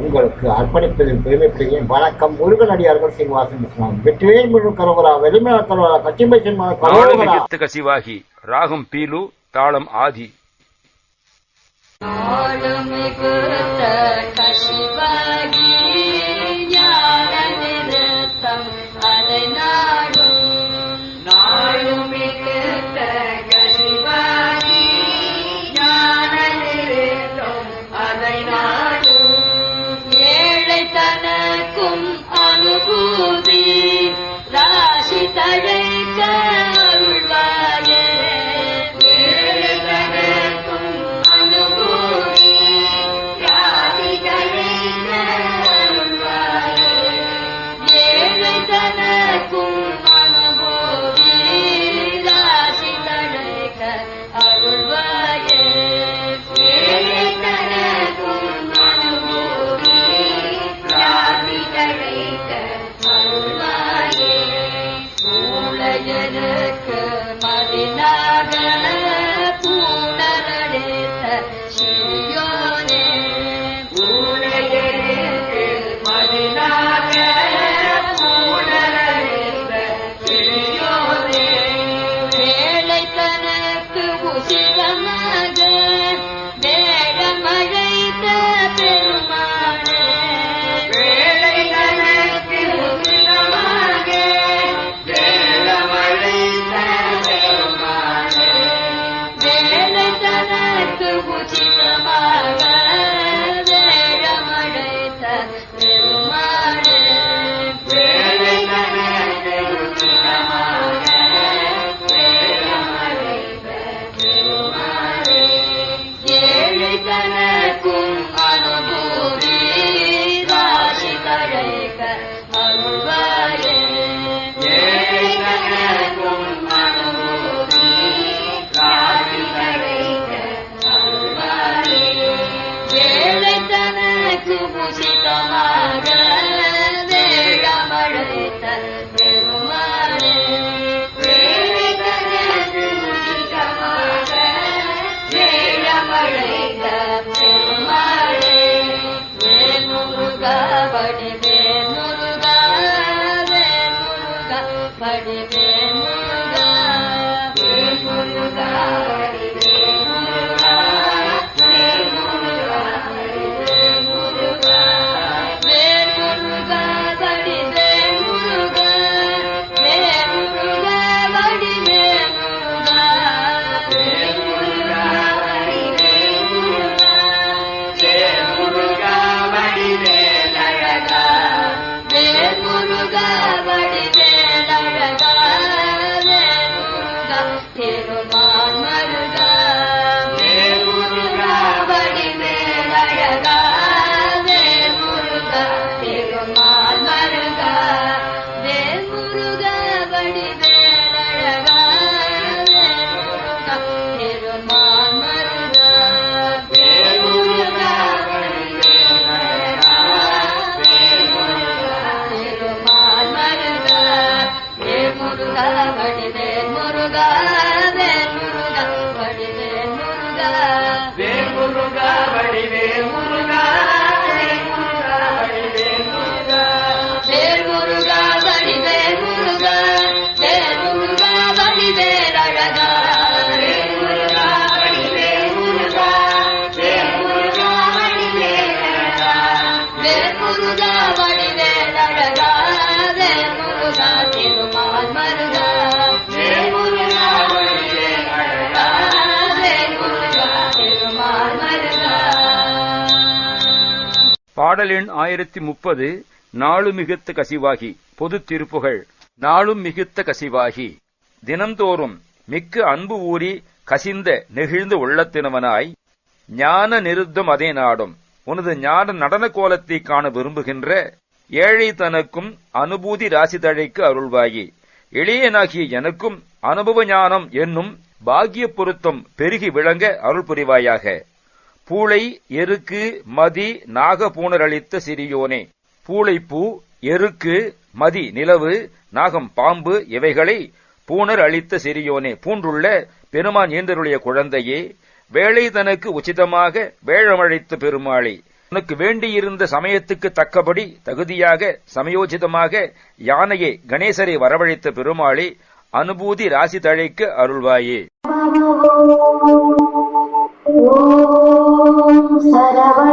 உங்களுக்கு அர்ப்பணிப்பதில் பெருமைப்படுகிறேன் வணக்கம். முருகனடியார்கள் சீனிவாசன் இஸ்லாம் வெற்றிவே முழு கரோகரா வெளிமல கரோகரா கச்சிம்பை நாலுமிகித்த கசிவாகி ராகம் பீலு தாளம் ஆதி. ஆளுமிகுத்த கசிவாகி மூளையனுக்கு மதினாக பூணரடைத்த சிறியோனே மூளையனுக்கு மதினாக பூணரடைத்த சிறியோனே வேலை தனக்கு ಬಂಧಗಳಿವೆ பாடல் எண் ஆயிரத்தி முப்பது நாளு மிகுத்த கசிவாகி. பொது திருப்புகள். நாளும் மிகுத்த கசிவாகி. தினந்தோறும் மிக்க அன்பு ஊறி கசிந்த நெகிழ்ந்த உள்ளத்தினவனாய் ஞான நிருத்தம் அதே நாடும். உனது ஞான நடன கோலத்தை காண விரும்புகின்ற ஏழை தனக்கும் அனுபூதி ராசி தழைக்கு அருள்வாயி. எளியனாகிய எனக்கும் அனுபவ ஞானம் என்னும் பாக்கிய பொருத்தம் பெருகி விளங்க அருள் புரிவாயாக பூளை எருக்கு மதி நாகபூணர் அளித்த சிறியோனே. பூளைப்பூ எருக்கு மதி நிலவு நாகம் பாம்பு இவைகளை பூணர் அளித்த சிறியோனே. பூன்றுள்ள பெருமான் ஏந்தருடைய குழந்தையே வேலை தனக்கு உச்சிதமாக வேழமழைத்த பெருமாளே உனக்கு வேண்டியிருந்த சமயத்துக்கு தக்கபடி தகுதியாக சமயோசிதமாக யானையை கணேசரை வரவழைத்த பெருமாளே அனுபூதி ராசி தழைக்கு அருள்வாயே. சரவண